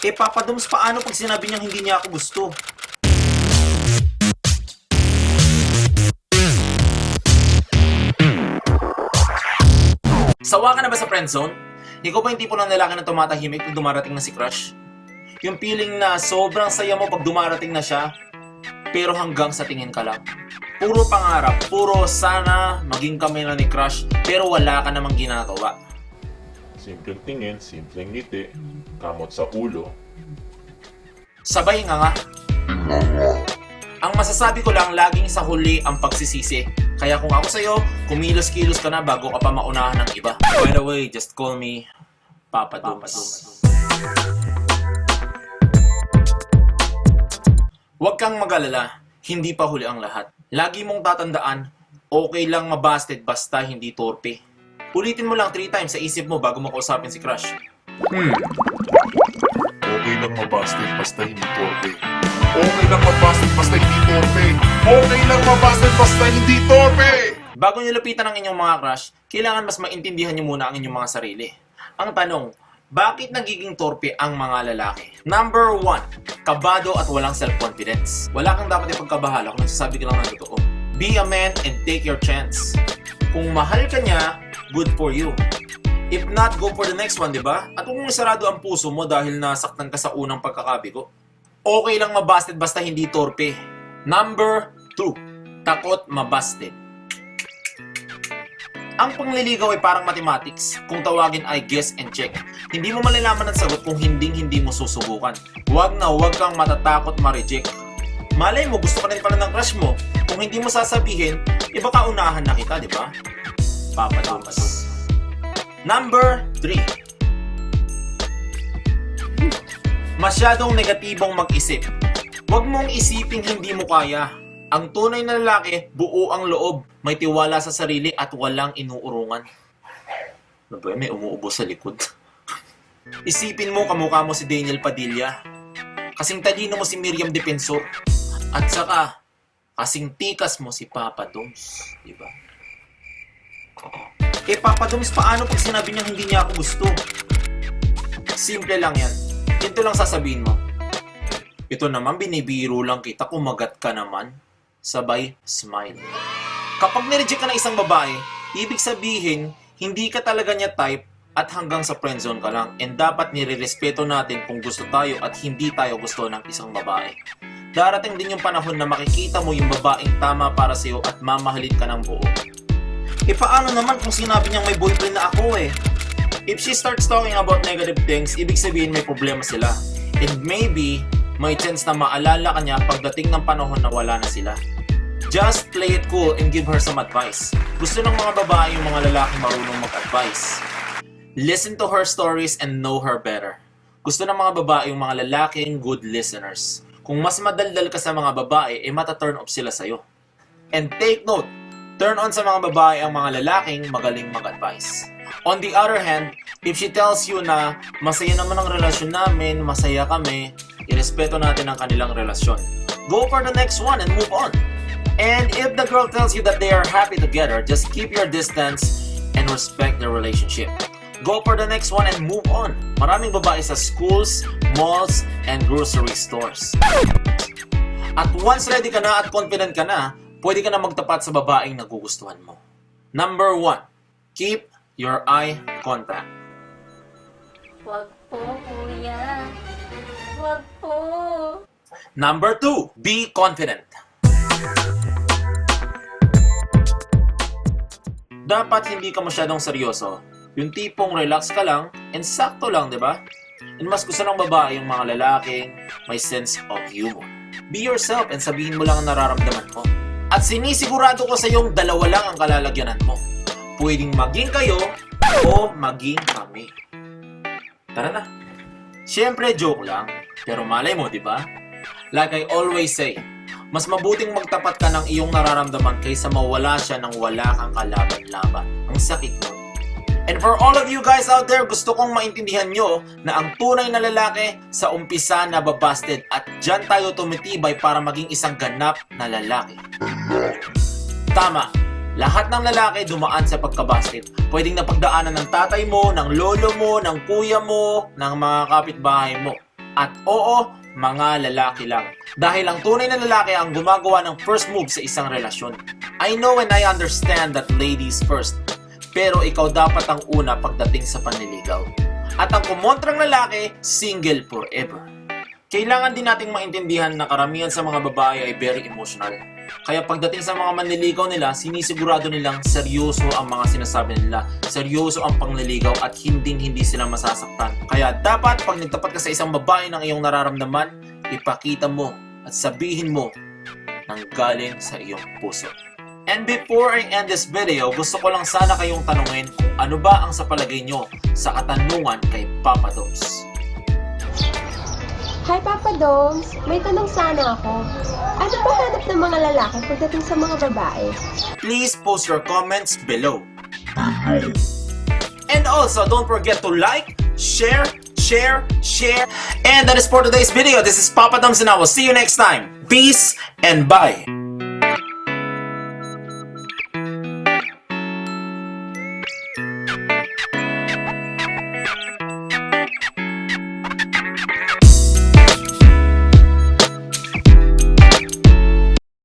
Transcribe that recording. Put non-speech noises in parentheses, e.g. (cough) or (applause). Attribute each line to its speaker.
Speaker 1: Eh, Papa Doms, paano pag sinabi niyang hindi niya ako gusto? Sawa ka na ba sa friend zone? Ikaw ba yung tipo ng lalaki na tumatahimik pag dumarating na si crush? Yung feeling na sobrang saya mo pag dumarating na siya, pero hanggang sa tingin ka lang. Puro pangarap, puro sana maging kami na ni crush, pero wala ka namang ginagawa.
Speaker 2: Simpleng tingin, simpleng ngiti, kamot sa ulo.
Speaker 1: Sabay nga nga. Ang masasabi ko lang, laging sa huli ang pagsisisi. Kaya kung ako sa'yo, kumilos-kilos ka na bago ka pa maunahan ng iba. By the way, just call me Papa Dums. Huwag kang mag-alala, hindi pa huli ang lahat. Lagi mong tatandaan, okay lang mabasted basta hindi torpe. Ulitin mo lang 3 times sa isip mo bago mo kausapin si crush. Hmm,
Speaker 2: Okay lang mabasted basta hindi torpe. Okay lang mabasted basta hindi torpe. Okay lang mabasted basta hindi torpe!
Speaker 1: Bago nyo lapitan ang inyong mga crush, kailangan mas maintindihan nyo muna ang inyong mga sarili. Ang tanong, bakit nagiging torpe ang mga lalaki? Number one, kabado at walang self-confidence. Wala kang dapat ipagkabahala kung nagsasabi ka lang ng totoo. Be a man and take your chance. Kung mahal ka niya, good for you. If not, go for the next one, di ba? At kung sarado ang puso mo dahil nasaktan ka sa unang pagkakabigo, okay lang mabasted basta hindi torpe. Number two, takot mabasted. Ang pangliligaw ay parang mathematics. Kung tawagin ay guess and check. Hindi mo malalaman ang sagot kung hindi hindi mo susubukan. Huwag na huwag kang matatakot ma-reject. Malay mo, gusto ka rin pala ng crush mo. Kung hindi mo sasabihin, iba ka unahan na kita, di ba? Papa Thomas. Number 3. Masyadong negatibong mag-isip. Huwag mong isiping hindi mo kaya. Ang tunay na lalaki, buo ang loob, may tiwala sa sarili at walang inuurungan. Ano ba, may umuubo sa likod. (laughs) Isipin mo kamukha mo si Daniel Padilla. Kasing talino mo si Miriam Defensor. At saka, kasing tikas mo si Papa Doms. Di ba? Eh, Papa Doms, paano pag sinabi niyang hindi niya ako gusto? Simple lang yan. Ito lang sasabihin mo. Ito naman, binibiro lang kita, kumagat ka naman. Sabay, smile. Kapag nireject ka ng isang babae, ibig sabihin, hindi ka talaga niya type at hanggang sa friendzone ka lang. And dapat nirirespeto natin kung gusto tayo at hindi tayo gusto ng isang babae. Darating din yung panahon na makikita mo yung babaeng tama para sa'yo at mamahalin ka ng buo. E paano naman kung sinabi niyang may boyfriend na ako eh? If she starts talking about negative things, ibig sabihin may problema sila. And maybe, may chance na maalala ka niya pagdating ng panahon na wala na sila. Just play it cool and give her some advice. Gusto ng mga babae yung mga lalaki marunong mag-advise. Listen to her stories and know her better. Gusto ng mga babae yung mga lalaking good listeners. Kung mas madaldal ka sa mga babae, eh mata-turn off sila sa'yo. And take note, turn on sa mga babae ang mga lalaking magaling mag-advise. On the other hand, if she tells you na masaya naman ang relasyon namin, masaya kami, irespeto natin ang kanilang relasyon. Go for the next one and move on. And if the girl tells you that they are happy together, just keep your distance and respect their relationship. Go for the next one and move on. Maraming babae sa schools, malls, and grocery stores. At once ready ka na at confident ka na, pwede ka na magtapat sa babaeng nagugustuhan mo. Number one, keep your eye contact.
Speaker 3: Wag po, kuya. Wag po.
Speaker 1: Number two, be confident. Dapat hindi ka masyadong seryoso. Yung tipong relax ka lang and sakto lang, di ba? And mas gusto ng babae yung mga lalaking may sense of humor. Be yourself and sabihin mo lang ang nararamdaman mo. At sinisigurado ko sa iyong dalawa lang ang kalalagyanan mo. Pwedeng maging kayo o maging kami. Tara na. Siyempre, joke lang. Pero malay mo, di ba? Like I always say, mas mabuting magtapat ka ng iyong nararamdaman kaysa mawala siya nang wala kang kalaban-laban. Ang sakit nun. And for all of you guys out there, gusto kong maintindihan nyo na ang tunay na lalaki sa umpisa na babasted at dyan tayo tumitibay para maging isang ganap na lalaki. Tama. Lahat ng lalaki dumaan sa pagkabasted. Pwedeng napagdaanan ng tatay mo, ng lolo mo, ng kuya mo, ng mga kapitbahay mo. At oo, mga lalaki lang. Dahil ang tunay na lalaki ang gumagawa ng first move sa isang relasyon. I know and I understand that ladies first. Pero ikaw dapat ang una pagdating sa panliligaw. At ang kumontrang lalaki, single forever. Kailangan din nating maintindihan na karamihan sa mga babae ay very emotional. Kaya pagdating sa mga manliligaw nila, sinisigurado nilang seryoso ang mga sinasabi nila. Seryoso ang pangliligaw at hinding hindi sila masasaktan. Kaya dapat pag nagtapat ka sa isang babae ng iyong nararamdaman, ipakita mo at sabihin mo ng galing sa iyong puso. And before I end this video, gusto ko lang sana kayong tanungin kung ano ba ang sa palagay nyo sa katanungan kay Papa Doms.
Speaker 4: Hi Papa Doms, may tanong sana ako. Ano ba hanap ng mga lalaki pagdating sa mga babae?
Speaker 1: please post your comments below. And also, don't forget to like, share, share, share. And that is for today's video. This is Papa Dums and I will see you next time. Peace and bye.